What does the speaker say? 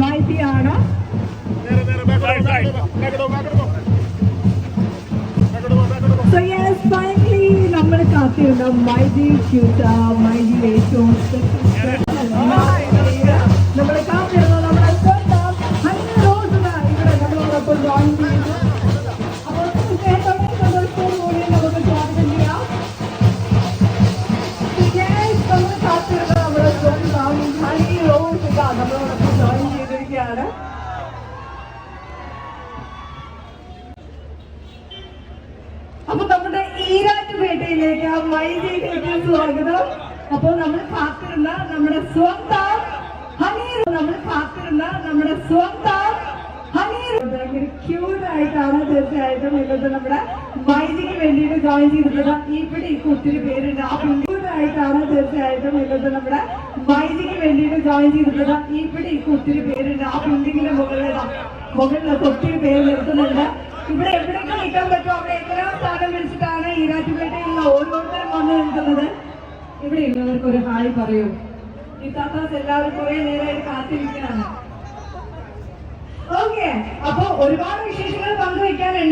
മൈജിയാണ് So yes, finally നമ്മൾ കാത്തിരുന്ന മൈജി ക്യൂട്ട മൈജി ഏറ്റവും നമ്മൾ കാത്തിരുന്ന നമ്മുടെ സ്വന്തം ഹണി റോസ് ഇവിടെ നമ്മളോടൊപ്പം ജോയിൻ ചെയ്തു. അപ്പോൾ സ്നേഹത്തോടെ സന്തോഷത്തോടുകൂടി നമുക്ക് സ്വാഗതം ചെയ്യാം. നമ്മൾ കാത്തിരുന്ന നമ്മുടെ സ്വന്തം ഹണി റോസ് ഇതാ നമ്മളോടൊപ്പം ചെയ്തിരിക്കുകയാണ് അപ്പൊ നമ്മുടെ ഈരാറ്റുപേട്ടയിലേക്ക് വൈദ്യുതിയിലേക്ക് സ്വാഗതം. അപ്പൊ നമ്മൾ കാത്തിരുന്ന നമ്മുടെ സ്വന്തം ഹനീർ നമ്മൾ കാത്തിരുന്ന നമ്മുടെ സ്വന്തം ഹണീർ ഭയങ്കര ക്യൂട്ട് ആയിട്ടാണ് തീർച്ചയായിട്ടും ഇന്നത്തെ നമ്മുടെ മൈജിക്ക് വേണ്ടിയിട്ട് ജോയിൻ ചെയ്തിട്ടുള്ളത്. ഇവിടെ ഒത്തിരി പേരുണ്ട് ആ ആയിട്ടാണ് തീർച്ചയായിട്ടും ഇന്നത്തെ നമ്മുടെ മൈനിക്ക് വേണ്ടിയിട്ട് ജോയിൻ ചെയ്തിട്ടുള്ളത് ഇവിടെ ഇപ്പൊ ഒത്തിരി പേരുണ്ട് ആ ബിൽഡിങ്ങിന്റെ മുകളിലാണ് മുകളിലൊക്കെ ഒത്തിരി പേര് നിർത്തുന്നുണ്ട്. ഇവിടെ എവിടെയൊക്കെ നിൽക്കാൻ പറ്റുമോ? അവിടെ എത്രയോ സ്ഥാനം വിളിച്ചിട്ടാണ് ഈരാറ്റുപേട്ടയിലുള്ള ഓരോരുത്തരും വന്ന് നിൽക്കുന്നത്. ഇവിടെ ഉള്ളവർക്ക് ഒരു ഹായ് പറയൂ. ഈ താത്താസ് എല്ലാവരും കുറെ നേരമായിട്ട് കാത്തിരിക്കുകയാണ്. ഓക്കെ അപ്പൊ ഒരുപാട് വിശേഷങ്ങൾ പങ്കുവെക്കാനുണ്ട്